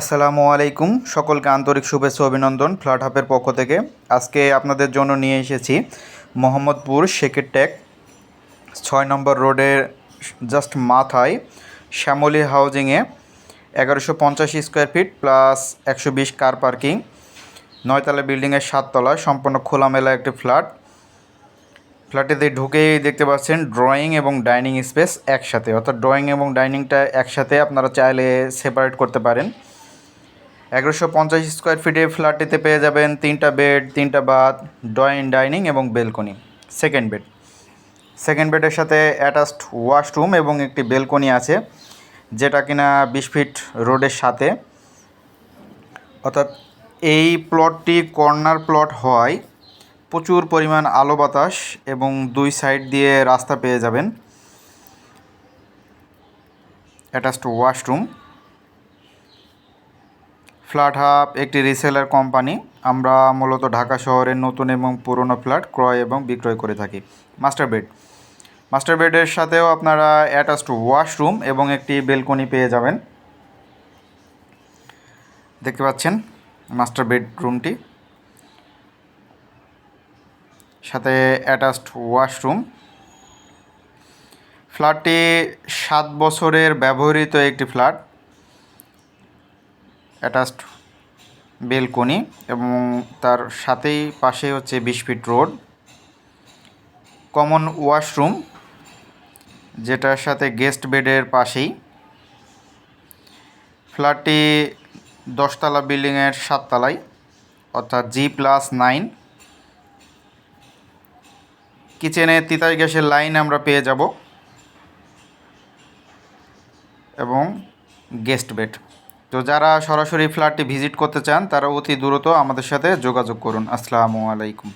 আসসালামু আলাইকুম। সকলকে আন্তরিক শুভেচ্ছা অভিনন্দন ফ্ল্যাট হাবের পক্ষ থেকে। আজকে আপনাদের জন্য নিয়ে এসেছি মোহাম্মদপুর শেখের ট্যাক ছয় নম্বর রোডের জাস্ট মাথায় শ্যামলী হাউজিংয়ে এগারোশো পঞ্চাশ স্কোয়ার ফিট প্লাস একশো বিশ কার পার্কিং, নয়তলা বিল্ডিংয়ের সাততলা, সম্পূর্ণ খোলামেলা একটি ফ্ল্যাট। ফ্ল্যাটেতে ঢুকেই দেখতে পাচ্ছেন ড্রয়িং এবং ডাইনিং স্পেস একসাথে। অর্থাৎ ড্রয়িং এবং ডাইনিংটা একসাথে আপনারা চাইলে সেপারেট করতে পারেন। এগারোশো পঞ্চাশ স্কোয়ার ফিটের ফ্ল্যাটটিতে পেয়ে যাবেন তিনটা বেড তিনটা বাথ ড্রয়িং ডাইনিং এবং বেলকনি সেকেন্ড বেড সেকেন্ড বেডের সাথে অ্যাটাচড ওয়াশরুম এবং একটি বেলকনি আছে, যেটা কিনা বিশ ফিট রোডের সাথে। অর্থাৎ এই প্লটটি কর্নার প্লট হওয়ায় প্রচুর পরিমাণ আলো বাতাস এবং দুই সাইড দিয়ে রাস্তা পেয়ে যাবেন। অ্যাটাচড ওয়াশরুম ফ্ল্যাট হাব একটি রিসেলার কোম্পানি আমরা মূলত ঢাকা শহরের নতুন এবং পুরনো ফ্ল্যাট ক্রয় এবং বিক্রয় করে থাকি। Master bed. মাস্টার বেডের সাথেও আপনারা অ্যাটাচড ওয়াশরুম এবং একটি বেলকনি পেয়ে যাবেন। দেখতে পাচ্ছেন মাস্টার বেডরুমটি। সাথে অ্যাটাচড ওয়াশরুম ফ্ল্যাটটি সাত বছরের ব্যবহৃত একটি ফ্ল্যাট। অ্যাটাচড বেলকনি এবং তার সাথেই পাশে হচ্ছে বিশ ফিট রোড। কমন ওয়াশরুম, যেটার সাথে গেস্ট বেডের পাশেই। ফ্ল্যাটটি দশতলা বিল্ডিংয়ের সাততলায়, অর্থাৎ জি প্লাস নাইন। কিচেনে তিতাস গ্যাসের লাইন আমরা পেয়ে যাব এবং গেস্ট বেড। তো যারা সরাসরি ফ্ল্যাটটি ভিজিট করতে চান, তারা অতি দ্রুত আমাদের সাথে যোগাযোগ করুন। আসসালামু আলাইকুম।